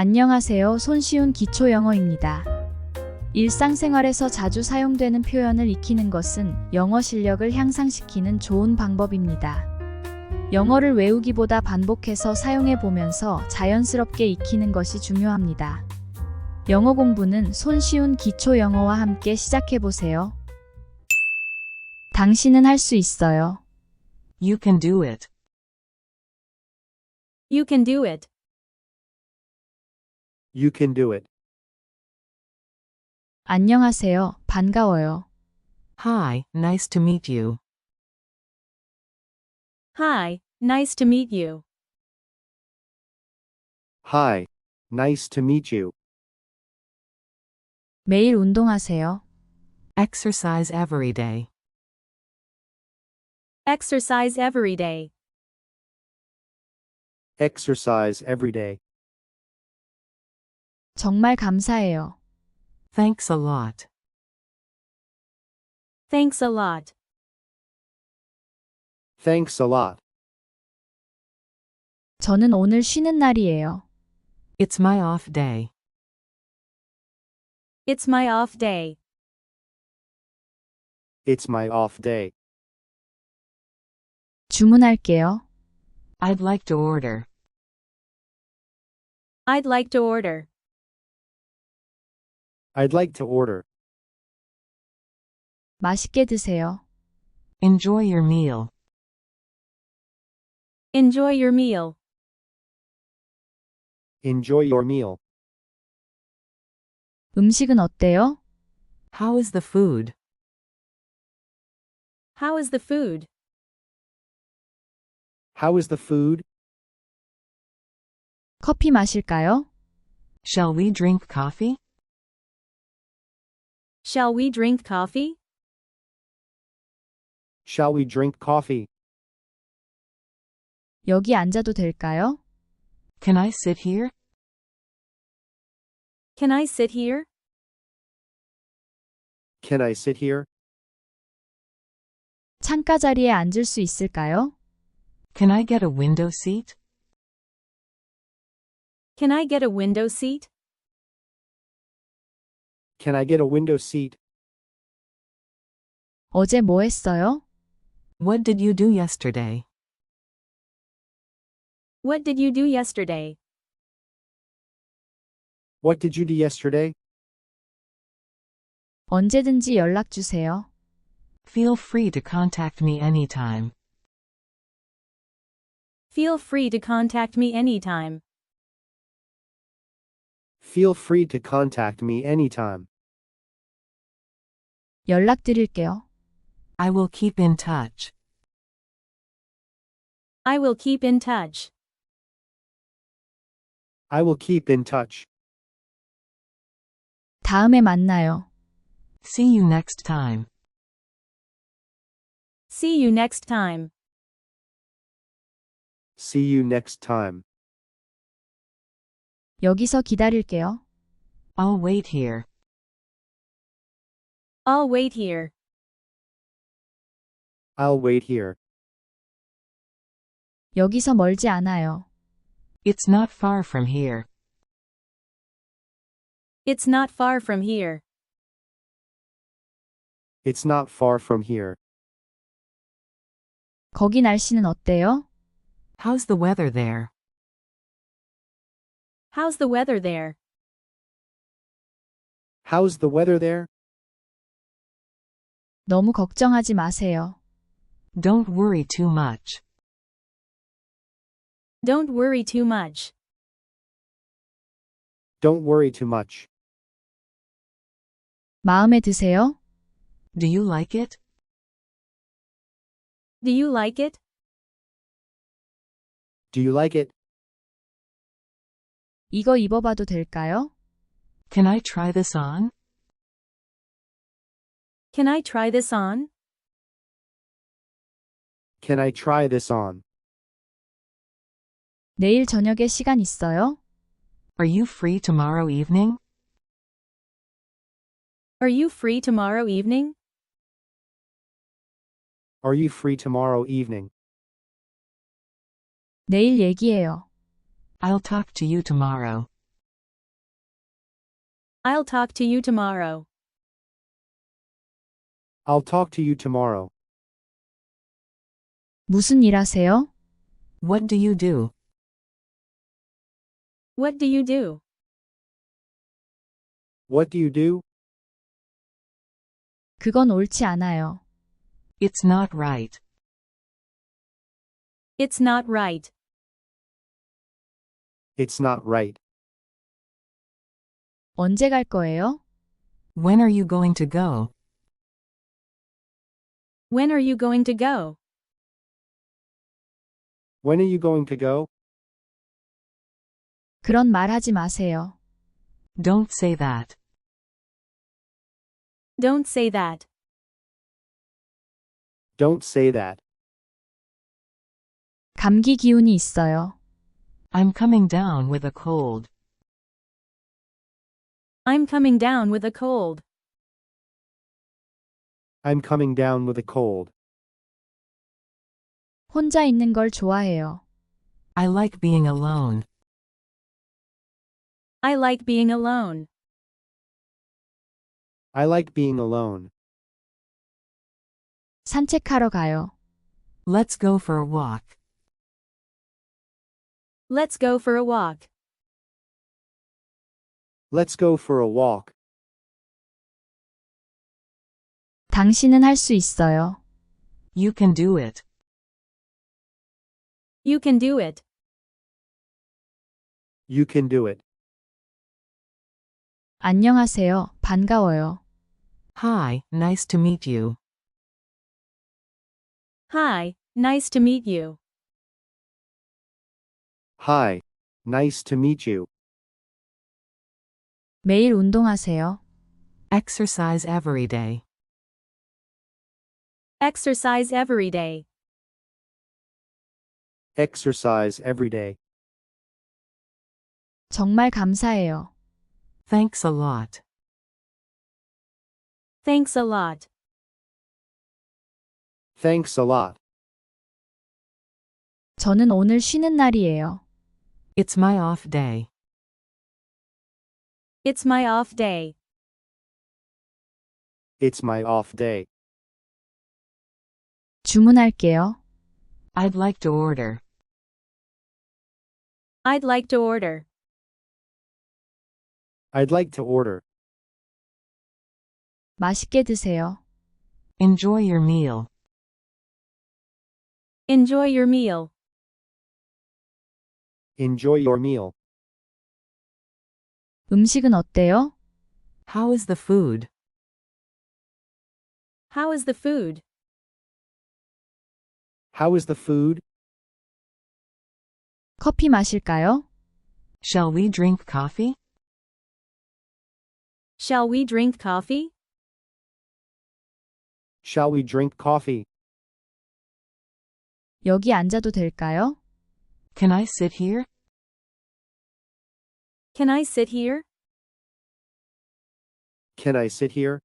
안녕하세요. 손쉬운 기초 영어입니다. 일상생활에서 자주 사용되는 표현을 익히는 것은 영어 실력을 향상시키는 좋은 방법입니다. 영어를 외우기보다 반복해서 사용해 보면서 자연스럽게 익히는 것이 중요합니다. 영어 공부는 손쉬운 기초 영어와 함께 시작해 보세요. 당신은 할 수 있어요. You can do it. You can do it. You can do it. 안녕하세요. 반가워요. Hi, nice to meet you. Hi, nice to meet you. Hi. Nice to meet you. 매일 운동하세요. Exercise every day. Exercise every day. Exercise every day. 정말 감사해요. Thanks a lot. Thanks a lot. Thanks a lot. 저는 오늘 쉬는 날이에요. It's my off day. It's my off day. It's my off day. 주문할게요. I'd like to order. I'd like to order. I'd like to order. 맛있게 드세요. Enjoy your meal. Enjoy your meal. Enjoy your meal. 음식은 어때요? How is the food? How is the food? How is the food? 커피 마실까요? Shall we drink coffee? Shall we drink coffee? Shall we drink coffee? 여기 앉아도 될까요? Can I sit here? Can I sit here? Can I sit here? 창가 자리에 앉을 수 있을까요? Can I get a window seat? Can I get a window seat? Can I get a window seat? 어제 뭐 했어요? What did you do yesterday? What did you do yesterday? What did you do yesterday? 언제든지 연락 주세요. Feel free to contact me anytime. Feel free to contact me anytime. Feel free to contact me anytime. 연락드릴게요. I will keep in touch. I will keep in touch. I will keep in touch. 다음에 만나요. See you next time. See you next time. See you next time. 여기서 기다릴게요. I'll wait here. I'll wait here. I'll wait here. 여기서 멀지 않아요. It's not far from here. It's not far from here. It's not far from here. 거기 날씨는 어때요? How's the weather there? How's the weather there? How's the weather there? 너무 걱정하지 마세요. Don't worry too much. Don't worry too much. Don't worry too much. 마음에 드세요? Do you like it? Do you like it? Do you like it? 이거 입어봐도 될까요? Can I try this on? Can I try this on? Can I try this on? 내일 저녁에 시간 있어요? Are you free tomorrow evening? Are you free tomorrow evening? Are you free tomorrow evening? 내일 얘기해요. I'll talk to you tomorrow. I'll talk to you tomorrow. I'll talk to you tomorrow. 무슨 일 하세요? What do you do? What do you do? What do you do? 그건 옳지 않아요. It's not right. It's not right. It's not right. 언제 갈 거예요? When are you going to go? When are you going to go? When are you going to go? 그런 말 하지 마세요. Don't say that. Don't say that. Don't say that. 감기 기운이 있어요. I'm coming down with a cold. I'm coming down with a cold. I'm coming down with a cold. 혼자 있는 걸 좋아해요. I like being alone. I like being alone. I like being alone. 산책하러 가요. Let's go for a walk. Let's go for a walk. Let's go for a walk. 당신은 할 수 있어요. You can do it. You can do it. You can do it. 안녕하세요. 반가워요. Hi, nice to meet you. Hi, nice to meet you. Hi. Nice to meet you. 매일 운동하세요. Exercise every day. Exercise every day. Exercise every day. 정말 감사해요. Thanks a lot. Thanks a lot. Thanks a lot. 저는 오늘 쉬는 날이에요. It's my off day. It's my off day. It's my off day. 주문할게요. I'd like to order. I'd like to order. I'd like to order. 맛있게 드세요. Enjoy your meal. Enjoy your meal. Enjoy your meal. 음식은 어때요? How is the food? How is the food? How is the food? 커피 마실까요? Shall we drink coffee? Shall we drink coffee? Shall we drink coffee? 여기 앉아도 될까요? Can I sit here? Can I sit here? Can I sit here?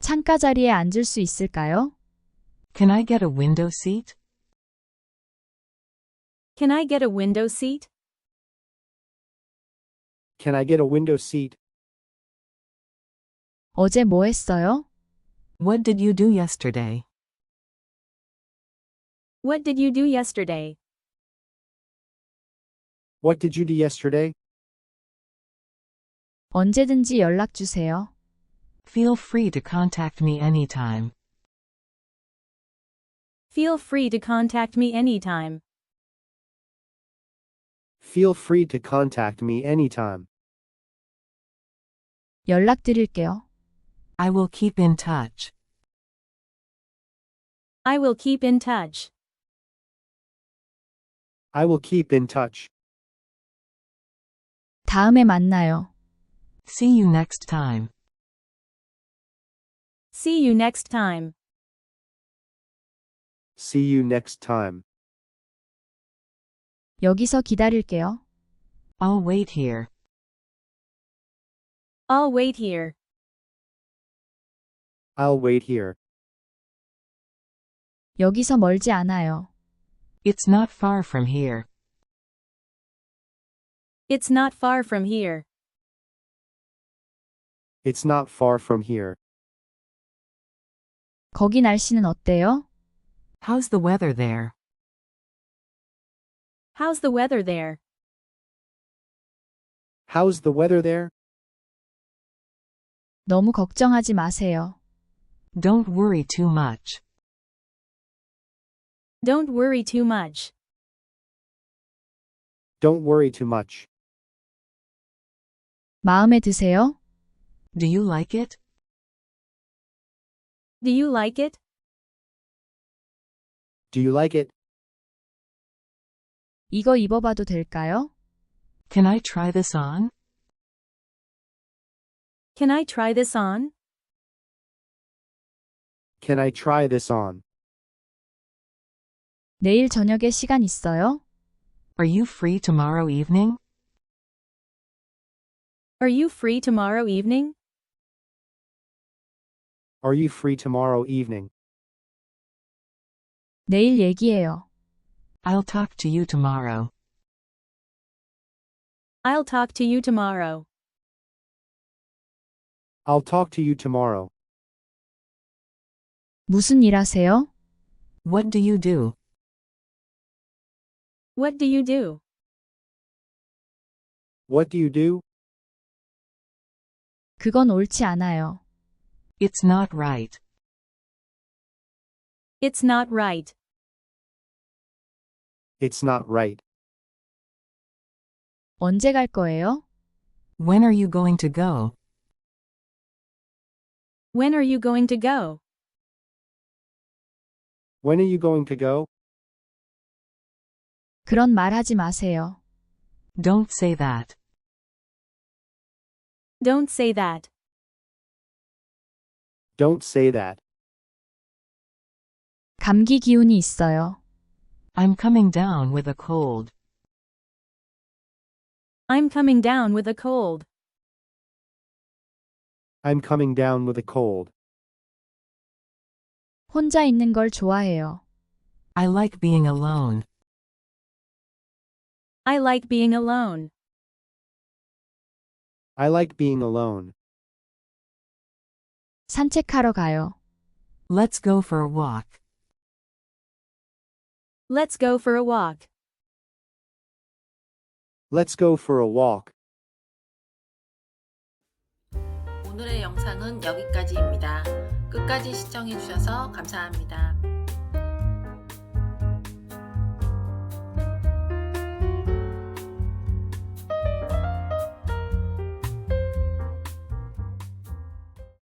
창가 자리에 앉을 수 있을까요? Can I get a window seat? Can I get a window seat? Can I get a window seat? 어제 뭐 했어요? What did you do yesterday? What did you do yesterday? What did you do yesterday? 언제든지 연락 주세요. Feel free to contact me anytime. Feel free to contact me anytime. Feel free to contact me anytime. 연락드릴게요. I will keep in touch. I will keep in touch. I will keep in touch. 다음에 만나요. See you next time. See you next time. See you next time. 여기서 기다릴게요. I'll wait here. I'll wait here. I'll wait here. 여기서 멀지 않아요. It's not far from here. It's not far from here. It's not far from here. 거기 날씨는 어때요? How's the weather there? How's the weather there? How's the weather there? 너무 걱정하지 마세요. Don't worry too much. Don't worry too much. Don't worry too much. 마음에 드세요? Do you like it? Do you like it? Do you like it? 이거 입어봐도 될까요? Can I try this on? Can I try this on? Can I try this on? 내일 저녁에 시간 있어요? Are you free tomorrow evening? Are you free tomorrow evening? Are you free tomorrow evening? 내일 얘기해요. I'll talk to you tomorrow. I'll talk to you tomorrow. I'll talk to you tomorrow. 무슨 일 하세요? What do you do? What do you do? What do you do? 그건 옳지 않아요. It's not right. It's not right. It's not right. 언제 갈 거예요? When are you going to go? When are you going to go? When are you going to go? 그런 말 하지 마세요. Don't say that. Don't say that. Don't say that. 감기 기운이 있어요. I'm coming down with a cold. I'm coming down with a cold. I'm coming down with a cold. 혼자 있는 걸 좋아해요. I like being alone. I like being alone. I like being alone. 산책하러 가요. Let's go for a walk. Let's go for a walk. Let's go for a walk. 오늘의 영상은 여기까지입니다. 끝까지 시청해주셔서 감사합니다.